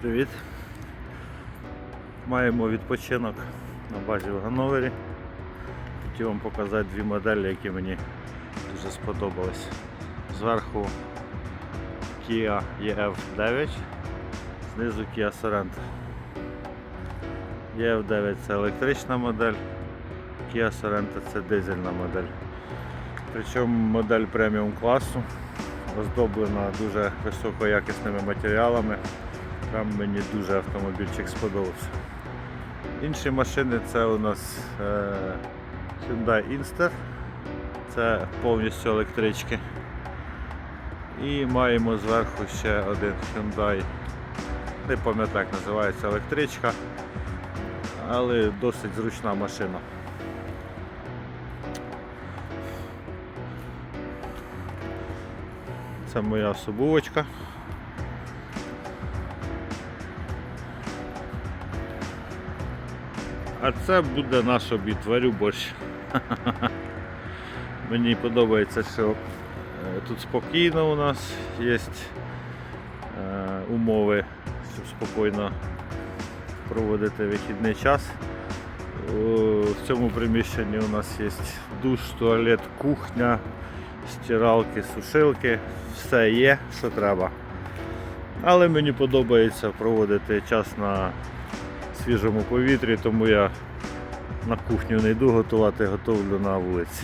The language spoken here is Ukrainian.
Привіт. Маємо відпочинок на базі в Ганновері. Хотів вам показати дві моделі, які мені дуже сподобались. Зверху Kia EF9, знизу Kia Sorento. EF9 це електрична модель, Kia Sorento це дизельна модель. Причому модель преміум класу, оздоблена дуже високоякісними матеріалами. Там мені дуже автомобільчик сподобався. Інші машини це у нас е, Hyundai Inster, це повністю електрички. І маємо зверху ще один Hyundai, не пам'ятаю як називається електричка, але досить зручна машина. Це моя субувочка. А це буде наш обід, варю борщ. Мені подобається, що е, тут спокійно у нас є е, умови, щоб спокійно проводити вихідний час. В цьому приміщенні у нас є душ, туалет, кухня, стиралки, сушилки, все є, що треба. Але мені подобається проводити час на свіжому повітрі, тому я на кухню не йду готувати, готовлю на вулиці.